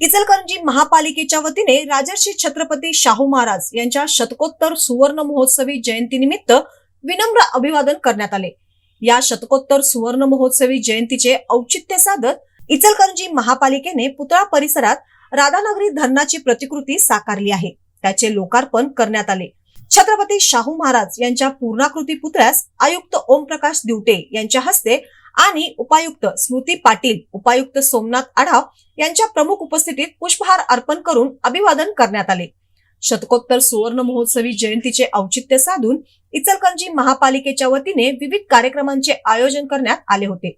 इचलकरंजी महापालिकेच्या वतीने राजर्षी छत्रपती शाहू महाराज यांच्या शतकोत्तर सुवर्ण महोत्सवी जयंतीनिमित्त विनम्र अभिवादन करण्यात आले. या शतकोत्तर सुवर्ण महोत्सवी जयंतीचे औचित्य साधत इचलकरंजी महापालिकेने पुतळा परिसरात राधानगरी धरणाची प्रतिकृती साकारली आहे. त्याचे लोकार्पण करण्यात आले. छत्रपती शाहू महाराज यांच्या पूर्णाकृती पुतळ्यास आयुक्त ओमप्रकाश दिवटे यांच्या हस्ते आणि उपायुक्त स्मृती पाटील उपायुक्त सोमनाथ आढाव यांच्या प्रमुख उपस्थितीत पुष्पहार अर्पण करून अभिवादन करण्यात आले. शतकोत्तर सुवर्ण महोत्सवी जयंतीचे औचित्य साधून इचलकरंजी महापालिकेच्या वतीने विविध कार्यक्रमांचे आयोजन करण्यात आले होते.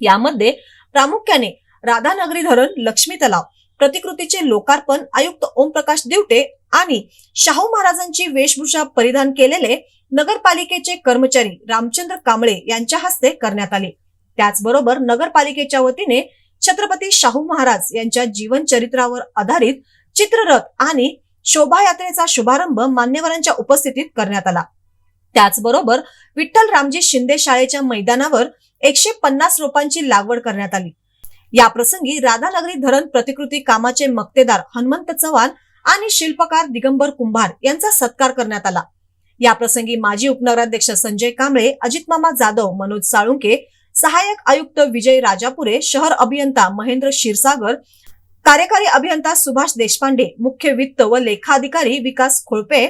यामध्ये प्रामुख्याने राधानगरी धरण लक्ष्मी तलाव प्रतिकृतीचे लोकार्पण आयुक्त ओमप्रकाश दिवटे आणि शाहू महाराजांची वेशभूषा परिधान केलेले नगरपालिकेचे कर्मचारी रामचंद्र कांबळे यांच्या हस्ते करण्यात आले. त्याचबरोबर नगरपालिकेच्या वतीने छत्रपती शाहू महाराज यांच्या जीवन चरित्रावर आधारित चित्ररथ आणि शोभायात्रेचा शुभारंभ मान्यवरांच्या उपस्थितीत करण्यात आला. त्याचबरोबर विठ्ठल रामजी शिंदे शाळेच्या मैदानावर एकशे पन्नास रोपांची लागवड करण्यात आली. या प्रसंगी राधानगरी धरण प्रतिकृती कामाचे मक्तेदार हनुमंत चव्हाण आणि शिल्पकार दिगंबर कुंभार यांचा सत्कार करण्यात आला. या प्रसंगी माजी उपनगराध्यक्ष संजय कांबळे अजित मामा जाधव मनोज साळुंके सहाय्यक आयुक्त विजय राजापुरे शहर अभियंता महेंद्र क्षीरसागर कार्यकारी अभियंता सुभाष देशपांडे मुख्य वित्त व लेखाधिकारी विकास खोळपे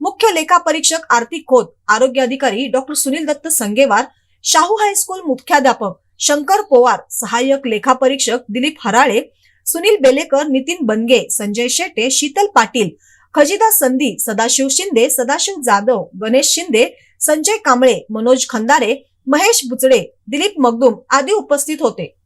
मुख्य लेखा परीक्षक आरती खोत आरोग्य अधिकारी doctor Sunil Dutt Sangewar Shahu high school मुख्याध्यापक शंकर पोवार सहाय्यक लेखा परीक्षक दिलीप हराळे सुनील बेलेकर नितीन बनगे संजय शेटे शीतल पाटील खजिदा संधी सदाशिव शिंदे सदाशिव जाधव गणेश शिंदे संजय कांबळे मनोज खंदारे महेश बुचडे दिलीप मगदुम आदी उपस्थित होते.